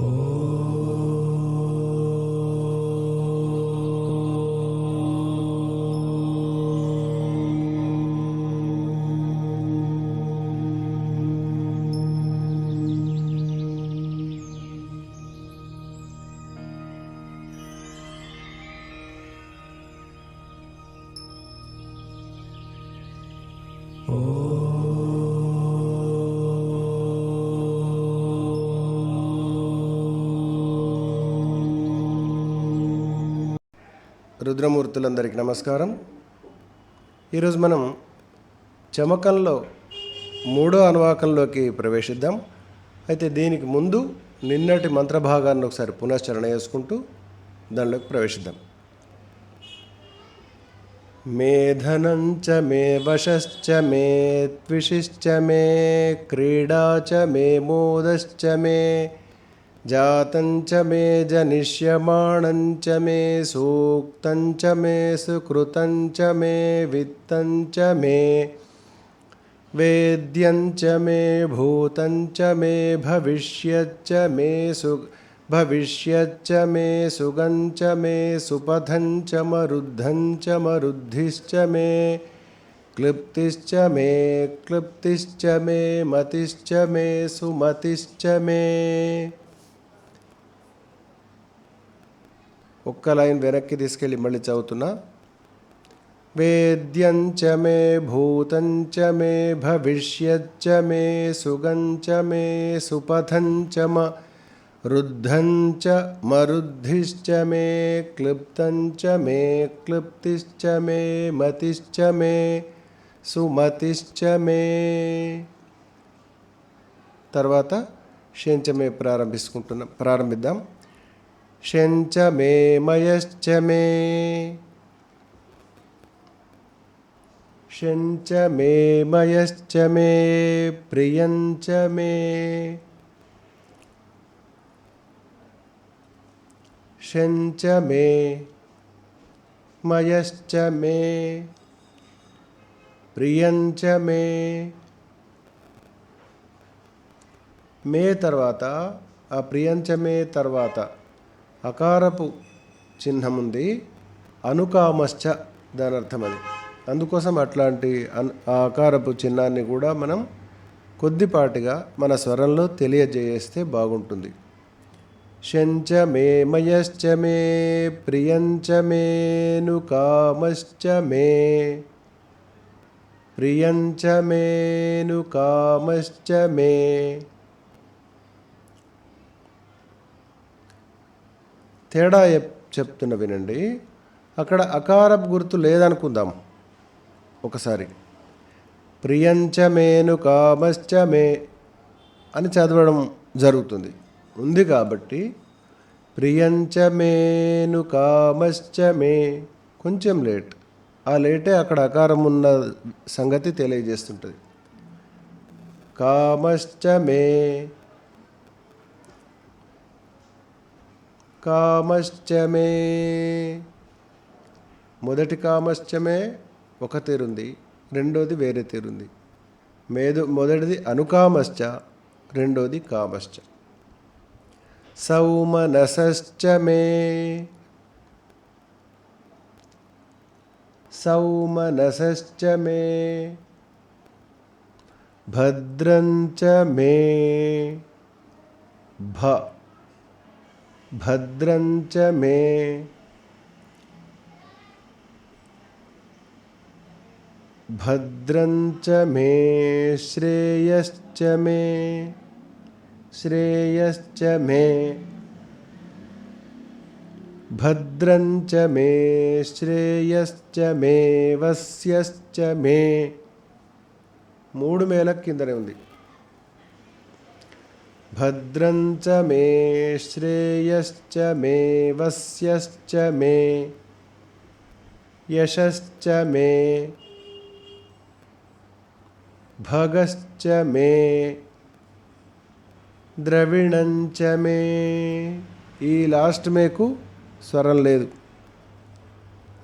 Oh. రుద్రమూర్తులందరికీ నమస్కారం. ఈరోజు మనం చమకంలో మూడో అనువాకంలోకి ప్రవేశిద్దాం. అయితే దీనికి ముందు నిన్నటి మంత్రభాగాన్ని ఒకసారి పునశ్చరణ చేసుకుంటూ దానిలోకి ప్రవేశిద్దాం. మేధనం చ మే వశశ్చ మే ద్విషిశ్చ మే క్రీడా చ మే మోదశ్చ మే जातं मे जनिष्यमाणं च मे सूक्तं च मे सुकृतं च मे वित्तं च मे वेद्यं च मे भूतं च मे भविष्यच्च मे सु भविष्यच्च मे सुगं च मे सुपथं च मरुद्धं च मरुद्धिश्च मे क्लिप्तिश्च मे क्लिप्तिश्च मे मतिश्च मे सुमतिश्च मे ఒక్క లైన్ వెనక్కి తీసుకెళ్ళి మళ్ళీ చదువుతున్నా వేద్యం చ మే భూతం చ మే భవిష్యచ్చ మే సుగం చ మే సుపథం చ మ రుద్ధం చ మరుద్ధిశ్చ మే క్లిప్తం చ మే క్లిప్తిశ్చ మే మతిశ్చ మే సుమతిశ్చ మే తర్వాత షేంచమే ప్రారంభించుకుంటున్నాం ప్రారంభిద్దాం షంచ మే మయశ్చ మే షంచ మే మయశ్చ మే ప్రియంచ మే షంచ మే మయశ్చ మే ప్రియంచ మే మే తర్వాత ఆ ప్రియంచమే తర్వాత అకారపు చిహ్నం ఉంది అనుకామశ్చ దాని అర్థం అది అందుకోసం అట్లాంటి అన్ ఆకారపు చిహ్నాన్ని కూడా మనం కొద్దిపాటిగా మన స్వరంలో తెలియజేస్తే బాగుంటుంది. శంచ మే మయశ్చ మే ప్రియంచ మేను కామశ్చ మే. ప్రియంచ మేను కామశ్చ మే. తేడా చెప్తున్న వినండి. అక్కడ అకారపు గుర్తు లేదనుకుందాం. ఒకసారి. ప్రియంచమేను కామశ్చమే అని చదవడం జరుగుతుంది. ఉంది కాబట్టి ప్రియంచమేను కామశ్చమే కొంచెం లేట్. ఆ లేటే అక్కడ అకారం ఉన్న సంగతి తెలియజేస్తుంటుంది. కామశ్చమే కామశ్చమే. మొదటి కామశ్చమే ఒక తీరుంది రెండోది వేరే తీరుంది. మేదు మొదటిది అనుకామశ్చ రెండోది కామశ్చ. సౌమనసశ్చమే. మే మే భద్రంచ మే. భ. भद्रं च मे भद्रं च मे श्रेयश्च मे श्रेयश्च मे भद्रं च मे श्रेयश्च मे वस्यश्च मे మూడు మేల కిందనే ఉంది భద్రం చ మే శ్రేయశ్చ మే వస్యశ్చ మే యశశ్చ మే భగశ్చ మే ద్రవిణంచ మే. ఈ లాస్ట్ మేకు స్వరం లేదు.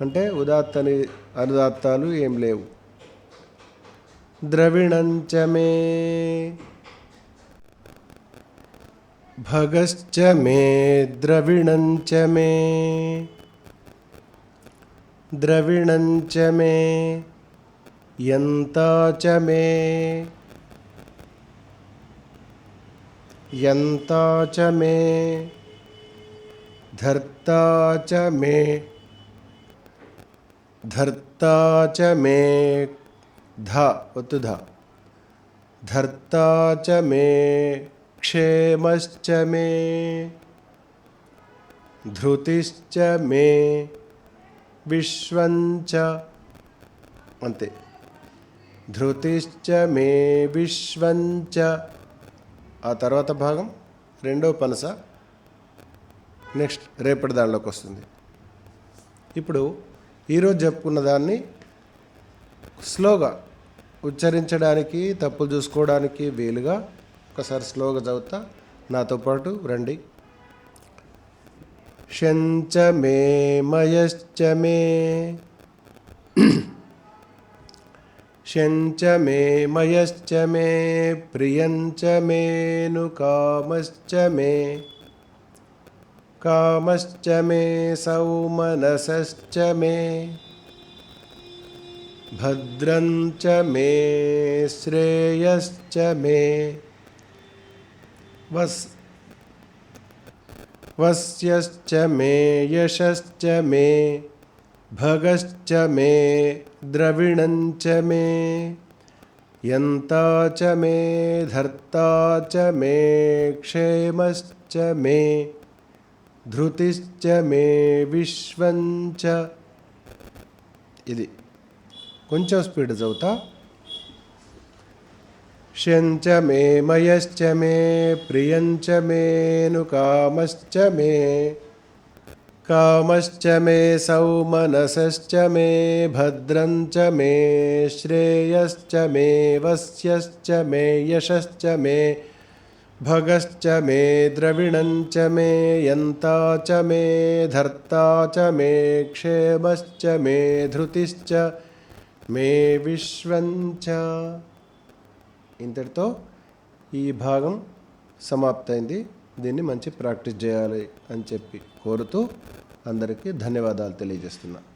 అంటే ఉదాత్తని అనుదాత్తాలు ఏం లేవు. ద్రవిణంచ మే. भगश्च मे द्रविणञ्च मे। द्रविणञ्च मे। यन्ता च मे। यन्ता च मे। धर्ता च मे। धर्ता च मे। धा उत धा। धर्ता च मे। क्षेमश्च मे धृतिश्च मे విశ్వంచ అంతే ధృతిశ్చ మే విశ్వంచ ఆ తర్వాత భాగం రెండో పనస నెక్స్ట్ రేపటి దానిలోకి వస్తుంది ఇప్పుడు ఈరోజు చెప్పుకున్న దాన్ని స్లోగా ఉచ్చరించడానికి తప్పులు చూసుకోవడానికి వీలుగా ఒకసారి స్లోగా చదువుతా. నాతో పాటు రండి. షంచ మే మయశ్చ మే శంచ మే మయశ్చ మే ప్రియంచ మేను కామశ్చ మే కామశ్చ మే సౌమనసశ్చ మే భద్రం చ మే శ్రేయశ్చ మే. వస్ वस्यश्च मे यशश्च मे भगश्च मे द्रविणं च मे यन्ता च मे धर्ता च मे क्षेमश्च मे ధృతిశ్చ మే విశ్వంచ ఇది కొంచెం స్పీడ్ చదువుతా ष्यञ्च मे मयश्च मे, प्रियञ्च मेऽनुकामश्च मे। कामश्च मे, सौमनसश्च मे भद्रं मे, श्रेयश्च मे, वस्यश्च मे, यशश्च मे, भगश्च मे, द्रविणञ्च मे, यन्ता च मे, धर्ता च मे, क्षेमश्च मे, धृतिश्च मे, विश्वञ्च। ఇంతటితో ఈ భాగం సమాప్తయింది దీన్ని మంచి ప్రాక్టీస్ చేయాలి అని చెప్పి కోరుతూ అందరికీ ధన్యవాదాలు తెలియజేస్తున్నాను